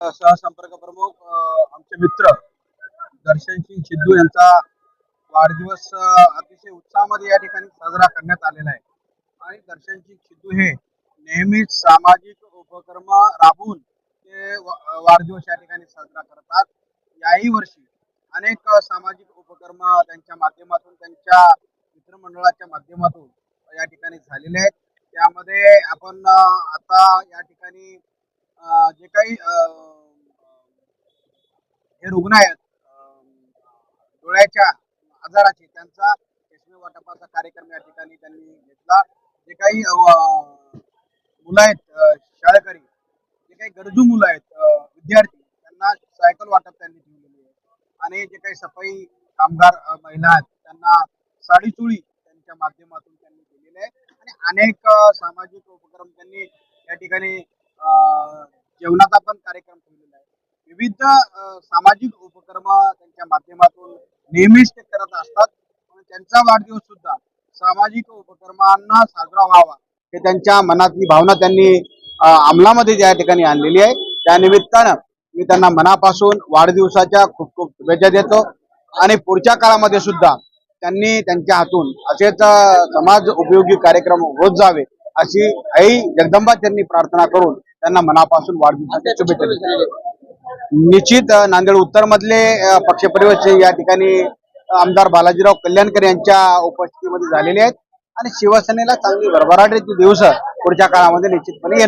सहसंपर्क प्रमुख आमचे मित्र दर्शन सिंग सिद्धू यांचा वाढदिवस अतिशय उत्साहामध्ये या ठिकाणी साजरा करण्यात आलेला आहे. आणि दर्शन सिंग सिद्धू हे नेहमीच सामाजिक उपक्रम राबवून ते वाढदिवस या ठिकाणी साजरा करतात. याही वर्षी अनेक सामाजिक उपक्रम त्यांच्या माध्यमातून त्यांच्या मित्रमंडळाच्या माध्यमातून या ठिकाणी झालेले आहेत. त्यामध्ये आपण आता या ठिकाणी जे काही हे रुग्ण आहेत. डोळ्याच्या आजाराचे त्यांचा चष्मे वाटपाचा कार्यक्रम या ठिकाणी त्यांनी घेतला. जे काही मुलं आहेत शाळेकरी शाळकरी जे काही गरजू मुलं आहेत विद्यार्थी त्यांना सायकल वाटप त्यांनी ठेवलेली आहे. आणि जे काही सफाई कामगार महिला आहेत त्यांना साडी चोळी त्यांच्या माध्यमातून त्यांनी केलेले आहे. आणि अनेक सामाजिक उपक्रम त्यांनी या ठिकाणी जेवणाचा पण कार्यक्रम ठेवलेला आहे. विविध सामाजिक उपक्रम त्यांच्या माध्यमातून नेहमीच ते करत असतात. त्यांचा वाढदिवस सुद्धा सामाजिक उपक्रमांना साजरा व्हावा हे त्यांच्या मनातली भावना त्यांनी अंमलामध्ये ज्या ठिकाणी आणलेली आहे. त्या निमित्तानं मी त्यांना मनापासून वाढदिवसाच्या खूप खूप शुभेच्छा देतो. आणि पुढच्या काळामध्ये सुद्धा त्यांनी त्यांच्या हातून असेच समाज उपयोगी कार्यक्रम होत जावे अशी आई जगदंबा त्यांनी प्रार्थना करून त्यांना मनापासून वाढदिवसाच्या शुभेच्छा देतो. निश्चित नांदेड उत्तर मधले पक्ष परिवर्तन या ठिकाणी आमदार बालाजीराव कल्याणकर यांच्या उपस्थितीमध्ये झालेले आहेत. आणि शिवसेनेला चांगली भरभराटीचे दिवस पुढच्या काळामध्ये निश्चितपणे